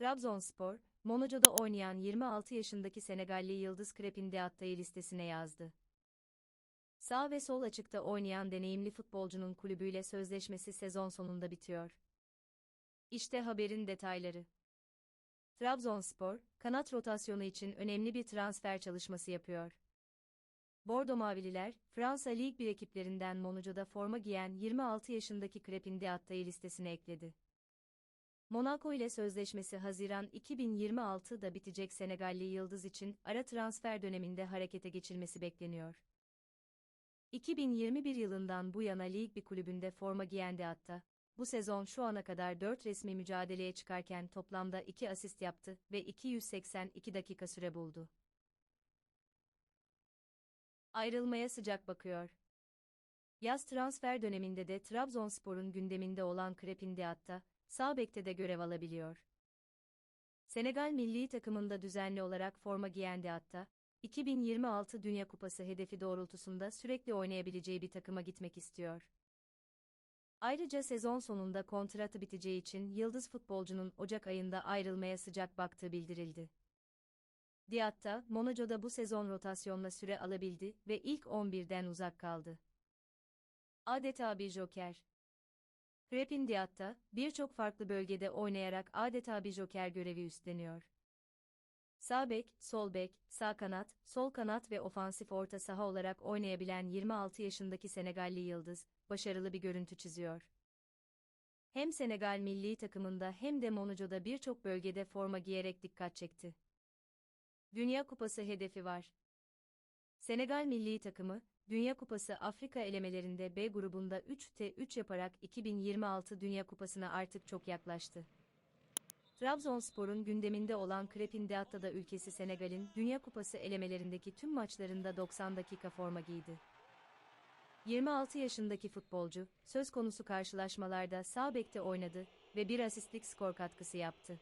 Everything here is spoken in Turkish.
Trabzonspor, Monaco'da oynayan 26 yaşındaki Senegalli Yıldız Krepin Diatta'yı listesine yazdı. Sağ ve sol açıkta oynayan deneyimli futbolcunun kulübüyle sözleşmesi sezon sonunda bitiyor. İşte haberin detayları. Trabzonspor, kanat rotasyonu için önemli bir transfer çalışması yapıyor. Bordo Mavililer, Fransa Lig 1 ekiplerinden Monaco'da forma giyen 26 yaşındaki Krepin Diatta'yı listesine ekledi. Monaco ile sözleşmesi Haziran 2026'da bitecek Senegalli Yıldız için ara transfer döneminde harekete geçilmesi bekleniyor. 2021 yılından bu yana lig bir kulübünde forma giyen Diatta, bu sezon şu ana kadar 4 resmi mücadeleye çıkarken toplamda 2 asist yaptı ve 282 dakika süre buldu. Ayrılmaya sıcak bakıyor. Yaz transfer döneminde de Trabzonspor'un gündeminde olan Krepin Diatta, sağ bekte de görev alabiliyor. Senegal milli takımında düzenli olarak forma giyen Diatta, 2026 Dünya Kupası hedefi doğrultusunda sürekli oynayabileceği bir takıma gitmek istiyor. Ayrıca sezon sonunda kontratı biteceği için yıldız futbolcunun Ocak ayında ayrılmaya sıcak baktığı bildirildi. Diatta, Monaco'da bu sezon rotasyonla süre alabildi ve ilk 11'den uzak kaldı. Adeta bir joker. Krepin Diatta, birçok farklı bölgede oynayarak adeta bir joker görevi üstleniyor. Sağ bek, sol bek, sağ kanat, sol kanat ve ofansif orta saha olarak oynayabilen 26 yaşındaki Senegalli Yıldız, başarılı bir görüntü çiziyor. Hem Senegal milli takımında hem de Monaco'da birçok bölgede forma giyerek dikkat çekti. Dünya Kupası hedefi var. Senegal milli takımı, Dünya Kupası Afrika elemelerinde B grubunda 3-T3 yaparak 2026 Dünya Kupası'na artık çok yaklaştı. Trabzonspor'un gündeminde olan Krepin Diatta ülkesi Senegal'in Dünya Kupası elemelerindeki tüm maçlarında 90 dakika forma giydi. 26 yaşındaki futbolcu, söz konusu karşılaşmalarda sağ bekte oynadı ve bir asistlik skor katkısı yaptı.